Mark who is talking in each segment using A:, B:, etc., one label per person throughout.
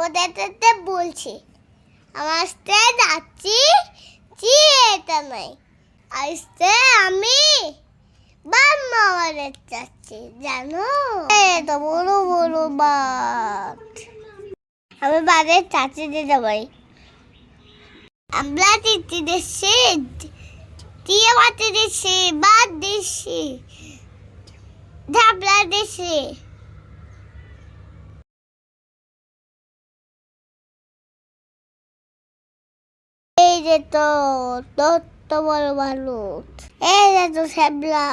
A: ওদেরতে বলছি, আমার আসতে যাচ্ছি, জি, এটা নাই আসতে আমি বাম্মা আমাদের যাচ্ছি, জানো? এটা বড় বড় বাত আমি বাদের চাচি দিতে পারি আমরা দিচ্ছি দিচ্ছি দিয়ে মাটি দিচ্ছি, বাদ দিচ্ছি ঢাবলা দিচ্ছি। যে তো তত্ত বড় বালুত এই যে তো শ্যাবলা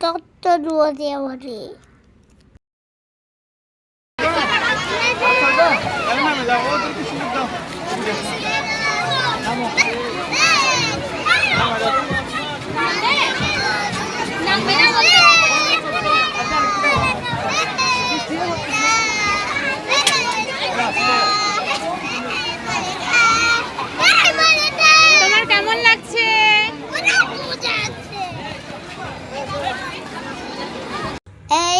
A: তত্ত দুয়া দিয়ে ভরি
B: তোমার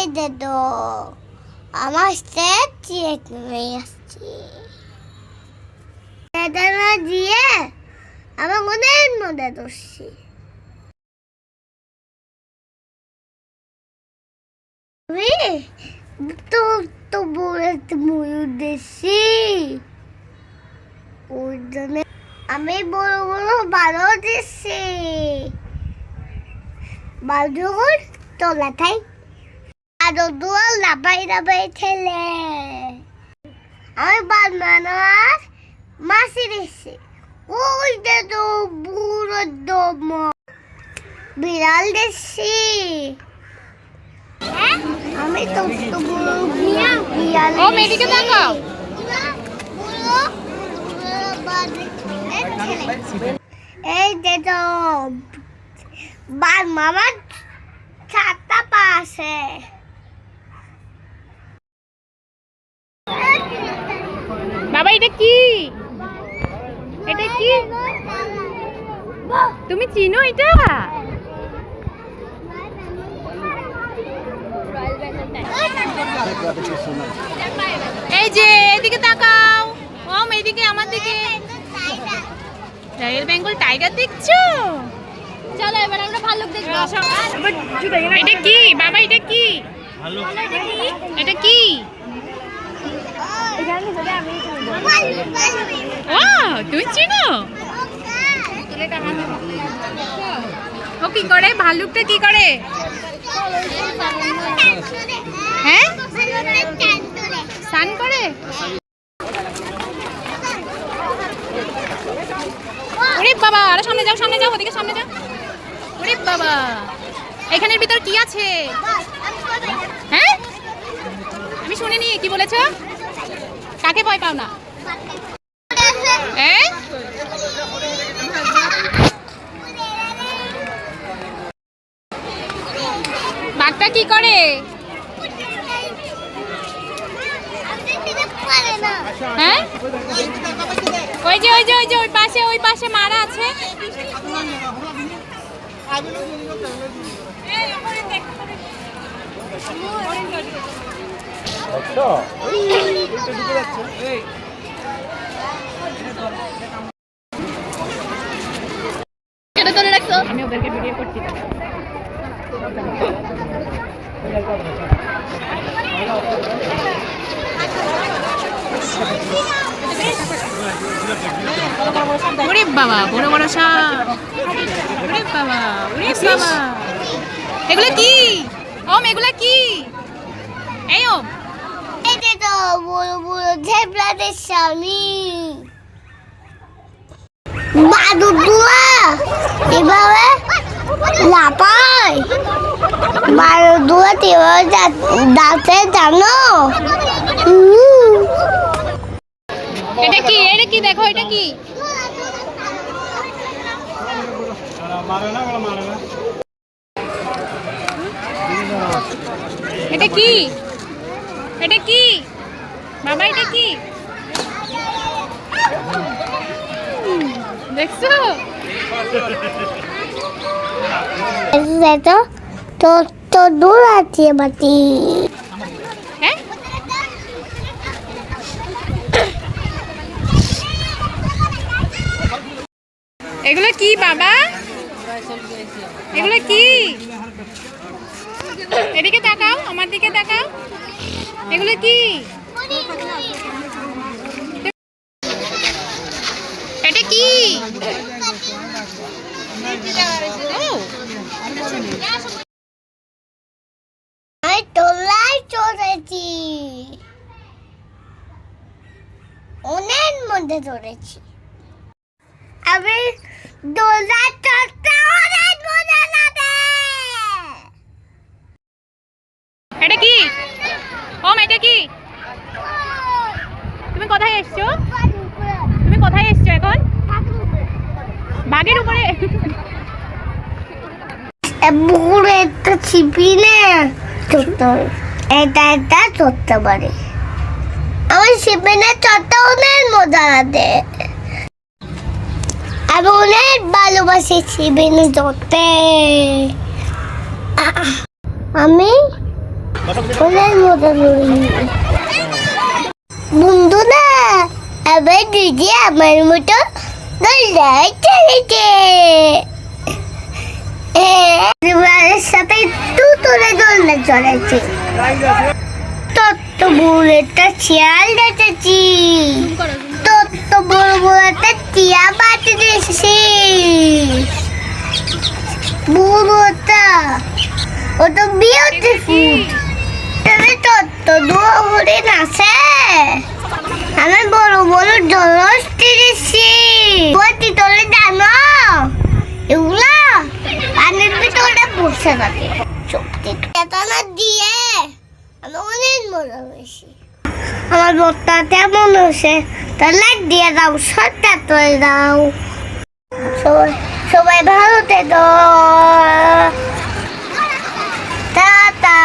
A: যে তো আমার স্টেট চেক নিয়ে আসছি এটা না দিয়ে আমার মনের মধ্যে দোষী তো ময়ূর দেশি ওই জন্য আমি বড় বড় ভালো দিচ্ছি বালুর তোলাটাই আর দুয়ার লাফাই লাফাই ছেলে আমি বানানোর মাসি দিচ্ছি ওই যে তো বুড়ো দম। বিড়াল দিচ্ছি আমি তো তো বুড়ো বিড়াল
B: ও মেয়েদিকে তাকাও
A: এই যে তো বার মামার চারটা পাশে।
B: বাবা এটা কি? এটা কি? তুমি চিনো এটা? এই যে এদিকে তাকাও। ও এদিকে আমার দিকে। রয়্যাল বেঙ্গল টাইগার দেখছ?
A: চলো এবার আমরা ভাল্লুক দেখব।
B: এটা কি? বাবা এটা কি? এটা কি? তুমি চিনো? ও কি করে? ভাল্লুকটা কি করে? হ্যাঁ? স্নান করে? ওরে বাবা, আরও সামনে যাও সামনে যাও, ওদিকে সামনে যাও। ওরে বাবা, এখানের ভিতর কি আছে? হ্যাঁ? আমি শুনিনি, কি বলেছ? কাকে ভয় পাও না? বাঘটা কি করে? হ্যাঁ? ওই যে ওই যে ওই যে, ওই পাশে ওই পাশে মারা আছে।
A: কেটে ধরে রাখছো?
B: আমি ওদেরকে ভিডিও করছি। ওরে বাবা বড় বড় সাপ। ওরে বাবা ওরে বাবা। এগুলো কি? ওম এগুলো কি? এই ওম।
A: বড় বড় ঝেবলাদের স্বামী বাদুদুয়া এভাবে লাপায় বাদুদুয়া এভাবে দাঁতে জানো?
B: এটা কি? এটা কি? দেখো, এটা কি? এটা কি? এটা কি? বাবা এটা দেখছ?
A: তো তো দূর আছে বাটি
B: হ্যাঁ? এগুলো কি বাবা এগুলো কি? এদিকে দেখাও আমার দিকে দেখাও এগুলো কি? এটা কি?
A: তোলাই চড়েছি। অনেক মধ্যে চড়েছি। আমি দোলা চড়তে অনেক মজা লাগে।
B: এটা কি? ওম এটা কি? তুমি কোথায় এসছো? তুমি কোথায় এসছো এখন? বাঘের উপরে।
A: একটা ছিপি নে। এটা একটা চড়তে পারে। আমার ছিপি নে, চড়তে অনেক মজা লাগে। আমি অনেক ভালোবাসি ছিপি নে চড়তে। আমি অনেক মজা করি। বন্ধু না আবার দিদি আমার মতো চলেছে। পরিবারের সাথে একটু চলেছে। তত্ত্ব বড় একটা শিয়াল দেখেছি। টিয়া বাটি দেখেছি বুড়োটা ওটা বিউটিফুল তবে তত্ত্ব দুয়া হরিণ আছে আমি বড় বড় জলস তিরিছি বলছি তোলে জানো? এগুলা? পানির তোলে বসে থাকে। শক্তি চেতনা দিয়ে? আমি অনেক মনে হয়েছি আমার বক্তা তেমন হয়েছে? তা দিয়ে দাও সরটা তোলে দাও। সবাই সবাই ভালো থেকো। টাটা।